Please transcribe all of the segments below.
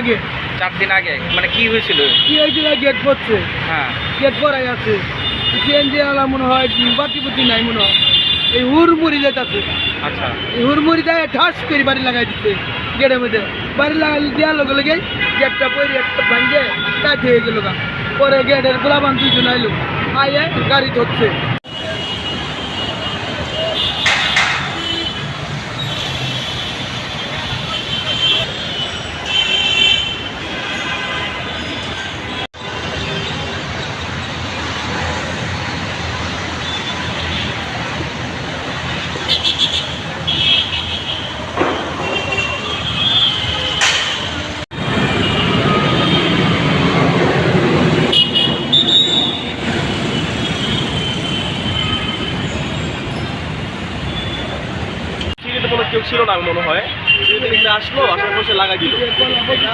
আগে। চার দিন আগে? মানে কি হয়েছিল? কি হয়েছিল গেট পড়ছে? হ্যাঁ। গেট পড়াই আছে। সিএনজি আলা মনে হয় বাতি বুতি নাই মনে হয়। এই হুড়মুড়ি যেতেছে আচ্ছা। এই হুড়মুড়ি যায় ঠাস করে বাড়ি লাগাই দিচ্ছে গেটের মধ্যে। বাড়ি লাগাই দেওয়ার লগে লগে গেটটা পরে একটা ভাঙ্গে কাজ হয়ে গেল পরে গেটের গোলাবান দুইজন আইলো। আইয়ে গাড়ি ধরছে সিঁড়িতে কোনো কেউ ছিল না মনে হয়। এখানে আসলো আসার পর সে লাগাই দিল।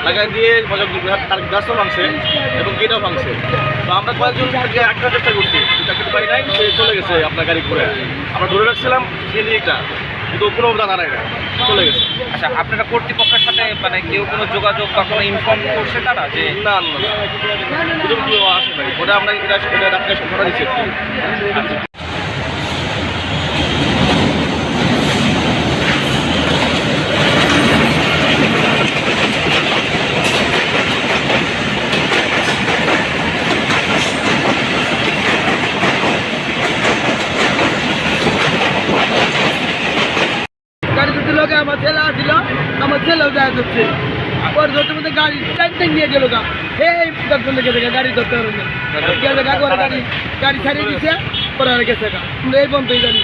লাগাই দিয়ে মজা- তার গাছও ভাঙছে এবং গেটও ভাঙছে। তো আমরা কয়েকজন তাকে একটা চেষ্টা করছি চাকরি পাই নাই সে চলে গেছে আপনার গাড়ি করে আমরা ধরে রাখছিলাম সিঁড়িটা কিন্তু কোনো জানা নাই চলে গেছে। আচ্ছা আপনারা কর্তৃপক্ষের সাথে মানে কেউ কোনো যোগাযোগ বা কোনো ইনফর্ম করছে তারা যে না না আসে নাই। ওটা আমরা ডাক্তার ধরা দিচ্ছি গাড়ি ধরতে লোকে আমার ছেলে আসছিল আমার ছেলেও যায় ধরছে ওর ধরতে মধ্যে গাড়ি টাইম নিয়ে গেল গা। এই দর্শন দেখে গাড়ি ধরতে পারবে গেছে গা গাড়ি গাড়ি ছাড়িয়ে দিচ্ছে পরে গেছে গা। এই বন্ধই জানি।